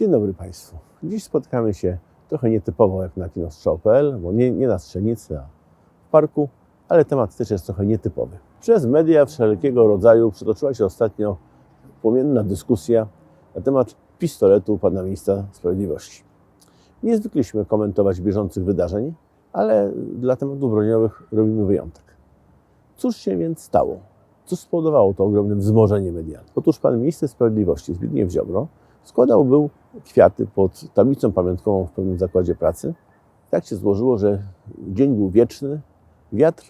Dzień dobry Państwu. Dziś spotykamy się trochę nietypowo jak na kinostrzał.pl, bo nie, nie na strzelnicy, a w parku, ale temat też jest trochę nietypowy. Przez media wszelkiego rodzaju przetoczyła się ostatnio płomienna dyskusja na temat pistoletu pana ministra sprawiedliwości. Nie zwykliśmy komentować bieżących wydarzeń, ale dla tematów broniowych robimy wyjątek. Cóż się więc stało? Co spowodowało to ogromne wzmożenie medialne? Otóż pan minister sprawiedliwości Zbigniew Ziobro składał był kwiaty pod tablicą pamiątkową w pewnym zakładzie pracy. Tak się złożyło, że dzień był wieczny, wiatr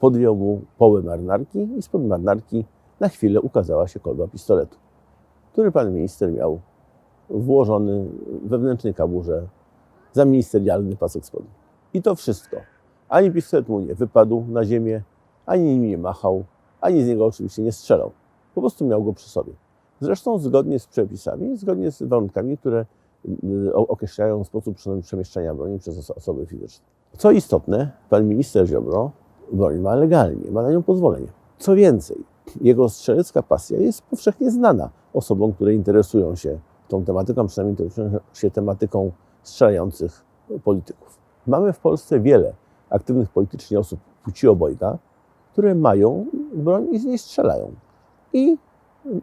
podjął mu połę marynarki i spod marynarki na chwilę ukazała się kolba pistoletu, który pan minister miał włożony w wewnętrznej kaburze za ministerialny pasek spodni. I to wszystko. Ani pistolet mu nie wypadł na ziemię, ani nim nie machał, ani z niego oczywiście nie strzelał. Po prostu miał go przy sobie. Zresztą zgodnie z przepisami, zgodnie z warunkami, które y, określają sposób przem- przemieszczania broni przez oso- osoby fizyczne. Co istotne, pan minister Ziobro broń ma legalnie, ma na nią pozwolenie. Co więcej, jego strzelecka pasja jest powszechnie znana osobom, które interesują się tą tematyką, przynajmniej interesują się tematyką strzelających polityków. Mamy w Polsce wiele aktywnych politycznie osób płci obojga, które mają broń i z niej strzelają. I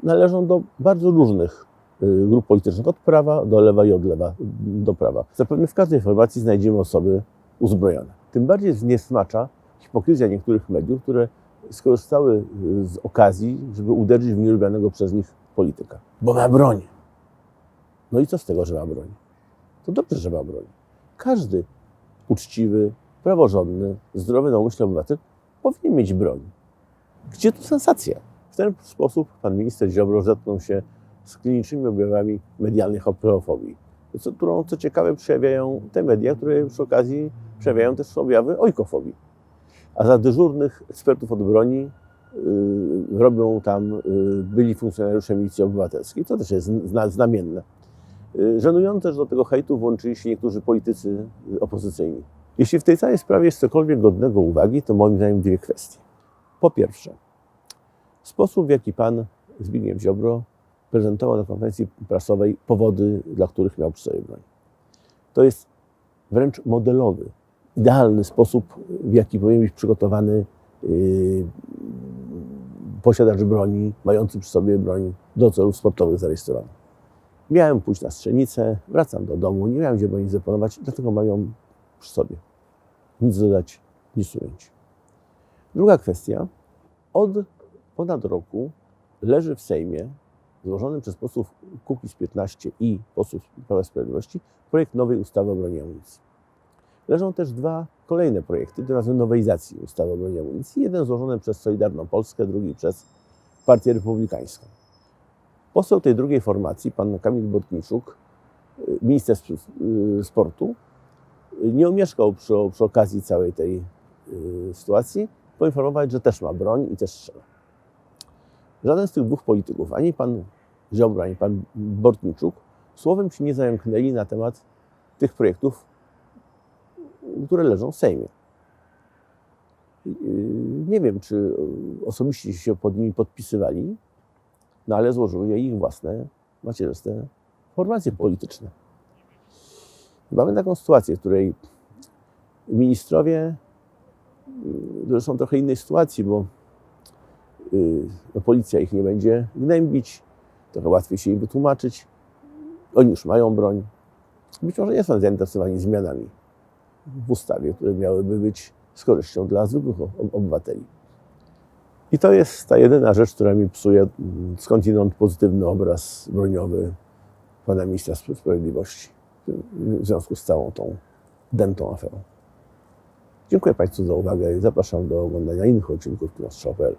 należą do bardzo różnych y, grup politycznych, od prawa do lewa i od lewa do prawa. Zapewne w każdej formacji znajdziemy osoby uzbrojone. Tym bardziej zniesmacza hipokryzja niektórych mediów, które skorzystały y, z okazji, żeby uderzyć w nielubianego przez nich polityka. Bo ma broń. No i co z tego, że ma broń? To dobrze, że ma broń. Każdy uczciwy, praworządny, zdrowy na umyśle obywatel powinien mieć broń. Gdzie tu sensacja? W ten sposób pan minister Ziobro zetknął się z klinicznymi objawami medialnej hoperofobii, co, którą, co ciekawe, przejawiają te media, które przy okazji przejawiają też objawy ojkofobii. A za dyżurnych ekspertów od broni yy, robią tam yy, byli funkcjonariusze milicji obywatelskiej, co też jest zna, znamienne. Yy, Żenujące, że do tego hejtu włączyli się niektórzy politycy opozycyjni. Jeśli w tej całej sprawie jest cokolwiek godnego uwagi, to moim zdaniem dwie kwestie. Po pierwsze, sposób, w jaki pan Zbigniew Ziobro prezentował na konferencji prasowej powody, dla których miał przy sobie broń. To jest wręcz modelowy, idealny sposób, w jaki powinien być przygotowany yy, posiadacz broni, mający przy sobie broń do celów sportowych zarejestrowany. Miałem pójść na strzelnicę, wracam do domu, nie miałem gdzie broni zaplanować, dlatego mam ją przy sobie. Nic dodać, nic ująć. Druga kwestia. Od ponad roku leży w Sejmie, złożony przez posłów Kukiz 15 i posłów Prawa Sprawiedliwości, projekt nowej ustawy o broni amunicji. Leżą też dwa kolejne projekty, tym razem nowelizacji ustawy o broni amunicji. Jeden złożony przez Solidarną Polskę, drugi przez Partię Republikańską. Poseł tej drugiej formacji, pan Kamil Bortniczuk, y, minister y, sportu, nie omieszkał przy, przy okazji całej tej y, sytuacji poinformować, że też ma broń i też strzela. Żaden z tych dwóch polityków, ani pan Ziobro, ani pan Bortniczuk, słowem się nie zająknęli na temat tych projektów, które leżą w Sejmie. Yy, Nie wiem, czy osobiście się pod nimi podpisywali, no ale złożyły je ich własne macierzyste formacje polityczne. Mamy taką sytuację, w której ministrowie yy, którzy są w trochę innej sytuacji, bo yy, no, policja ich nie będzie gnębić, trochę łatwiej się im wytłumaczyć. Oni już mają broń. Być może nie są zainteresowani zmianami w ustawie, które miałyby być z korzyścią dla zwykłych obywateli. I to jest ta jedyna rzecz, która mi psuje mm, skądinąd pozytywny obraz broniowy pana ministra Spra- sprawiedliwości w związku z całą tą dętą aferą. Dziękuję Państwu za uwagę i zapraszam do oglądania innych odcinków Kinostrzał.pl.